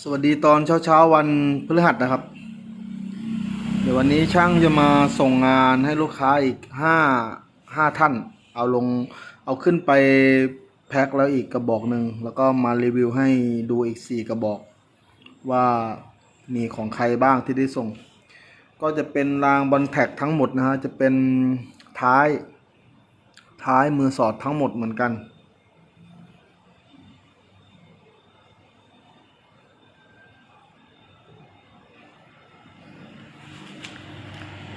สวัสดีตอนเช้าเช้าๆวันพฤหัสนะครับ เดี๋ยววันนี้ช่างจะมาส่งงานให้ลูกค้าอีกห้าห้าท่าน เอาลงเอาขึ้นไปแพ็คแล้วอีกกระบอกหนึ่งแล้วก็มารีวิวให้ดูอีกสี่กระบอก ว่ามีของใครบ้างที่ได้ส่ง ก็จะเป็นรางบอลแท็กทั้งหมดนะฮะจะเป็นท้ายท้ายมือสอดทั้งหมดเหมือนกัน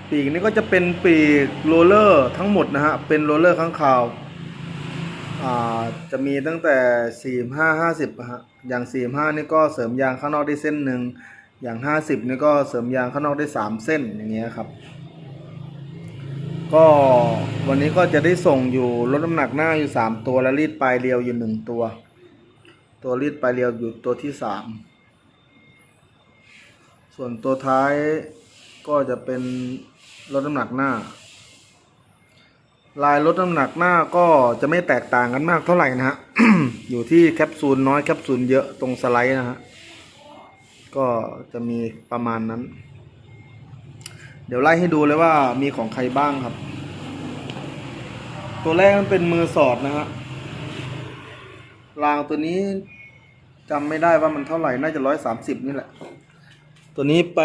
ปีกนี้ก็จะเป็นปีกโรลเลอร์ทั้งหมดนะฮะ เป็นโรลเลอร์ข้างคาวาจะมีตั้งแต่ 4 5 50นะฮะ อย่าง 4 5 นี่ก็เสริมยางข้างนอกได้เส้นหนึ่ง อย่าง 50 นี่ก็เสริมยางข้างนอกได้ 3 เส้นอย่างเงี้ยครับ ก็วันนี้ก็จะได้ส่งอยู่ลดน้ำหนักหน้าอยู่ 3 ตัวและรีดปลายเรียวอยู่ 1 ตัว ตัวรีดปลายเรียวอยู่ตัวที่ 3 ส่วนตัวท้ายก็จะเป็น ลดน้ำหนักหน้า ลายลดน้ำหนักหน้าก็จะไม่แตกต่างกันมากเท่าไหร่นะฮะ อยู่ที่แคปซูลน้อยแคปซูลเยอะตรงสไลด์นะฮะ ก็จะมีประมาณนั้น เดี๋ยวไล่ให้ดูเลยว่ามีของใครบ้างครับ ตัวแรกมันเป็นมือสอดนะฮะ รางตัวนี้จำไม่ได้ว่ามันเท่าไหร่ น่าจะร้อยสามสิบนี่แหละ ตัวนี้ไป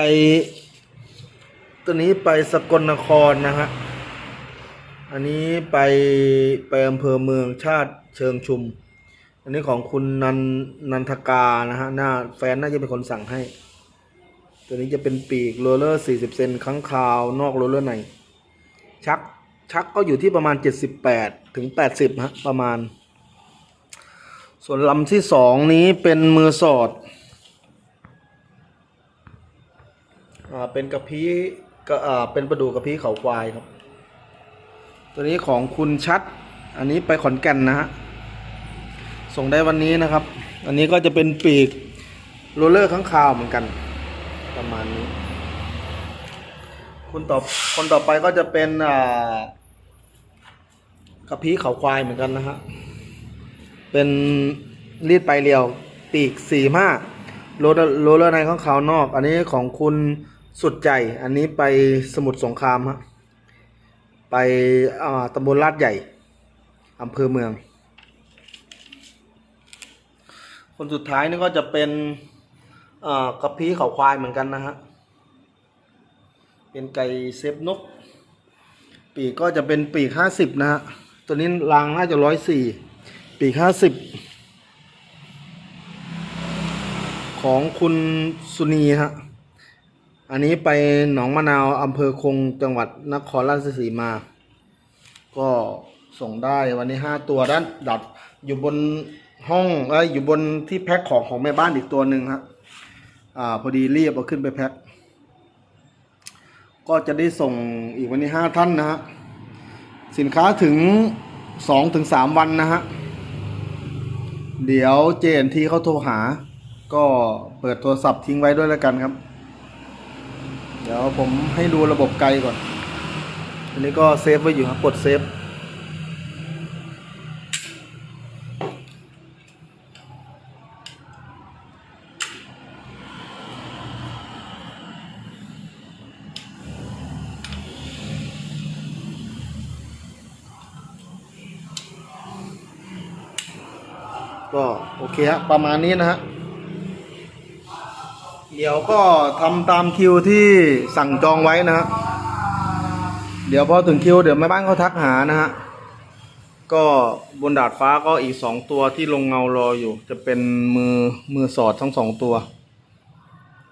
ตัวนี้ไปสกลนครนะฮะ อันนี้ไปไปอำเภอเมืองชาติเชิงชุม อันนี้ของคุณนันนันทกานะฮะหน้าแฟนน่าจะเป็นคนสั่งให้ ตัวนี้จะเป็นปีกโรลเลอร์ 40 เซนข้างคาวนอกโรลเลอร์ใน ชักชักก็อยู่ที่ประมาณ 78 ถึง 80 ฮะ ประมาณ ส่วนลำที่สองนี้เป็นมือสอด อ่า เป็นกระพี้ ก็อ่าเป็นประดูกระพี้เขาควายครับ ตัวนี้ของคุณชัด อันนี้ไปขอนแก่นนะฮะ ส่งได้วันนี้นะครับ อันนี้ก็จะเป็นปีกโรลเลอร์ข้างคาวเหมือนกัน ประมาณนี้ คุณต่อคนต่อไปก็จะเป็นอ่ากระพี้เขาควายเหมือนกันนะฮะ เป็นรีดไปเรียวปีกสี่ห้าโรลโรลเลอร์ในข้างขาวนอก อันนี้ของคุณ สุดใจ อันนี้ไปสมุทรสงครามฮะไปอ่าตำบลลาดใหญ่อำเภอเมือง คนสุดท้ายนี่ก็จะเป็นอ่ากระพี้เขาควายเหมือนกันนะฮะ เป็นไก่เซฟนก ปีกก็จะเป็นปีกห้าสิบนะฮะ ตัวนี้รางน่าจะร้อยสี่ปีกห้าสิบของคุณสุนีฮะ อันนี้ไปหนองมะนาวอำเภอคงจังหวัดนครราชสีมา ก็ส่งได้วันนี้ห้าตัวด้านดัดอยู่บนห้องเอ้ยอยู่บนที่แพ็คของของแม่บ้านอีกตัวหนึ่งฮะอ่าพอดีเรียบเอาขึ้นไปแพ็คก็จะได้ส่งอีกวันนี้ห้าท่านนะฮะสินค้าถึงสองถึงสามวันนะฮะเดี๋ยวเจนทีเขาโทรหา ก็เปิดโทรศัพท์ทิ้งไว้ด้วยแล้วกันครับ ดี๋ยวผมให้ดูระบบไกลก่อน อันนี้ก็เซฟไว้อยู่ครับกดเซฟ ก็โอเคฮะประมาณนี้นะฮะ เดี๋ยวก็ทำตามคิวที่สั่งจองไว้นะฮะเดี๋ยวพอถึงคิวเดี๋ยวแม่บ้านเขาทักหานะฮะก็บนดาดฟ้าก็อีกสองตัวที่ลงเงารออยู่ จะเป็นมือมือสอดทั้งสองตัว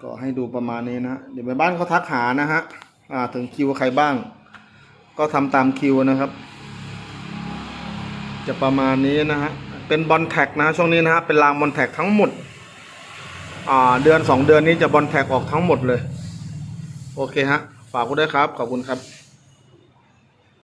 ก็ให้ดูประมาณนี้นะเดี๋ยวแม่บ้านเขาทักหานะฮะอ่าถึงคิวใครบ้าง ก็ทำตามคิวนะครับ จะประมาณนี้นะฮะเป็นบอลแท็กนะช่วงนี้นะฮะเป็นรางบอลแท็กทั้งหมด เดือนสองเดือนนี้จะบอลแท็กออกทั้งหมดเลย โอเคฮะ ฝากคุณด้วยครับ ขอบคุณครับ